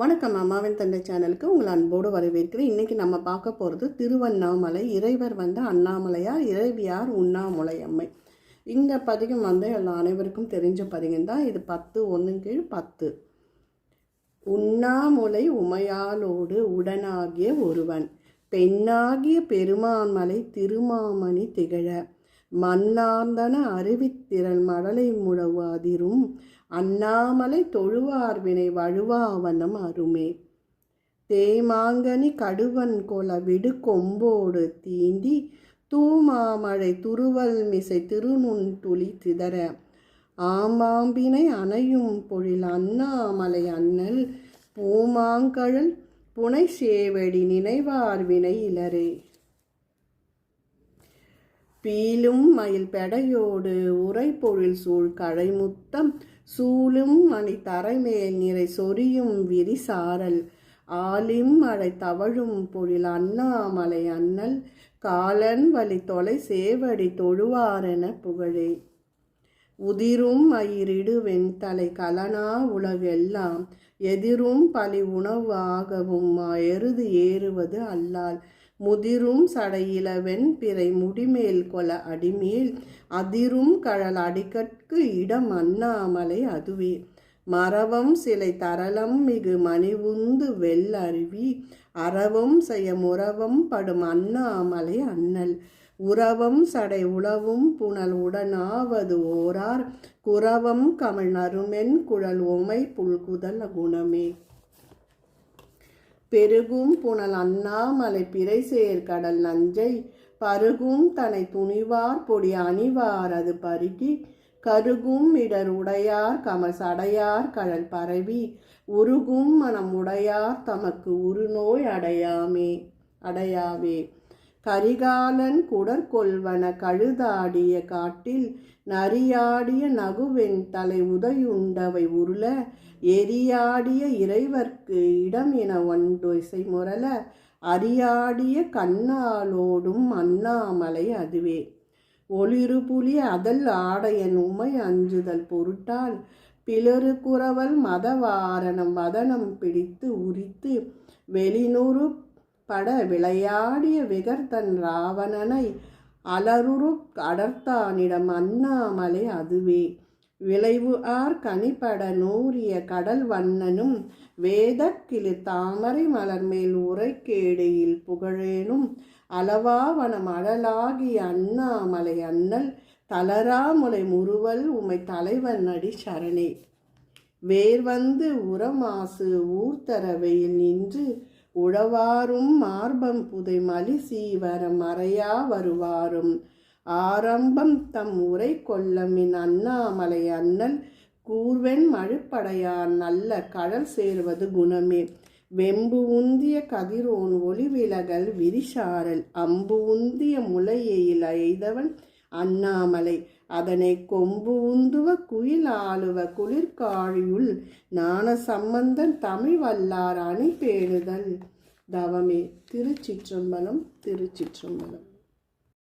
வணக்கம் அம்மாவின் தந்தை சேனலுக்கு உங்களை அன்போடு வரவேற்கிறேன். இன்றைக்கி நம்ம பார்க்க போகிறது திருவண்ணாமலை இறைவர் வந்து அண்ணாமலையார் இறைவியார் உண்ணாமலை அம்மை. இந்த பதிகம் வந்து எல்லா அனைவருக்கும் தெரிஞ்ச பதிகம் தான். இது பத்து ஒன்று கீழ் பத்து. உண்ணாமுலை உமையாலோடு உடனாகிய ஒருவன் பெண்ணாகிய பெருமான்மலை திருமாமணி திகழ. மன்னார்ந்தன அருவித்திரள் மடலை முழவாதிரும் அண்ணாமலை தொழுவார்வினை வழுவாவனம் அருமே. தேமாங்கனி கடுவன் கொல விடு கொம்போடு தீண்டி தூமாமழை துருவல் மிசை திருநுண் துளி திதற. ஆமாம்பினை அணையும் பொழில் அண்ணாமலை அண்ணல் பூமாங்கழல் புனை சேவடி நினைவார் வினை இலரே. பீலும் மயில் பெடையோடு உரைப்பொழில் சூழ் கழைமுத்தம் சூழும் மணி தரைமேல் நிறை சொரியும் விரிசாரல் ஆலிம் மழை தவழும் பொழில் அண்ணாமலை அண்ணல் காலன் வழி தொலை சேவடி தொழுவாரென புகழே. உதிரும் மயிரிடு வெண்தலை கலனா உலகெல்லாம் எதிரும் பழி உணவாகவும் எருது ஏறுவது அல்லால் முதிரும் சடையிலவென் பிறை முடிமேல் கொல அடிமேல் அதிரும் கழல் அடிக்கற்கு இடம் அண்ணாமலை அதுவே. மரவம் சிலை தரளம் மிகு மணிவுந்து வெள்ளருவி அறவம் செய்ய முறவம் படும் அண்ணாமலை அண்ணல். உறவம் சடை உளவும் புனல் உடனாவது ஓரார். குறவம் கமல் நறுமென் குழல் ஒமை புல்குதல் குணமே. பெருகும் புனல் அண்ணாமலை பிறை சேர் கடல் நஞ்சை பருகும் தனை துணிவார் பொடி அணிவார் அது பருகி கருகும் இடர் உடையார் கமல் சடையார் கழல் பரவி உருகும் மனம் உடையார் தமக்கு உருநோய் அடையாமே அடையாவே. கரிகாலன் குடற்கொள்வன கழுதாடிய காட்டில் நரியாடிய நகுவென் தலை உதையுண்டவை உருள எரியாடிய இறைவர்க்கு இடம் என ஒன்று இசை முரல அரியாடிய கண்ணாலோடும் அண்ணாமலை அதுவே. ஒளிரு புலி அதல் ஆடையன் உமை அஞ்சுதல் பொருட்டால் பிளறு குறவல் மதவாரணம் வதனம் பிடித்து உரித்து வெளிநூறு பட விளையாடிய விகர்தன் ராவணனை அலருரு அடர்த்தானிடம் அண்ணாமலை அதுவே. விளைவு ஆர் கனிப்பட நூறிய கடல் வண்ணனும் வேதக்கிளி தாமரை மலர் மேல் உரைக்கேடையில் புகழேனும் அளவாவனம் அழலாகிய அண்ணாமலை அண்ணல் தளராமுலை முறுவல் உமை தலைவன் அடி சரணே. வேர் வந்து உரமாசு ஊர்த்தரவையில் நின்று உழவாரும் மார்பம் புதை மலி சீவர மறையா வருவாரும். ஆரம்பம் தம் உரை கொல்லமின் அண்ணாமலை அண்ணல் கூர்வெண் மழுப்படையார் நல்ல கடல் சேர்வது குணமே. வெம்பு உந்திய கதிரோன் ஒளிவிலகல் விரிசாரல் அம்பு உந்திய முளையில் எய்தவன் அண்ணாமலை. அதனை கொம்பு உந்துவ குயில் ஆளுவ குளிர்காழியுள் ஞான சம்பந்தன் தமிழ் வல்லார் அணி பேணுதல் தவமே. திருச்சிற்றம்பலம் திருச்சிற்றம்பலம்.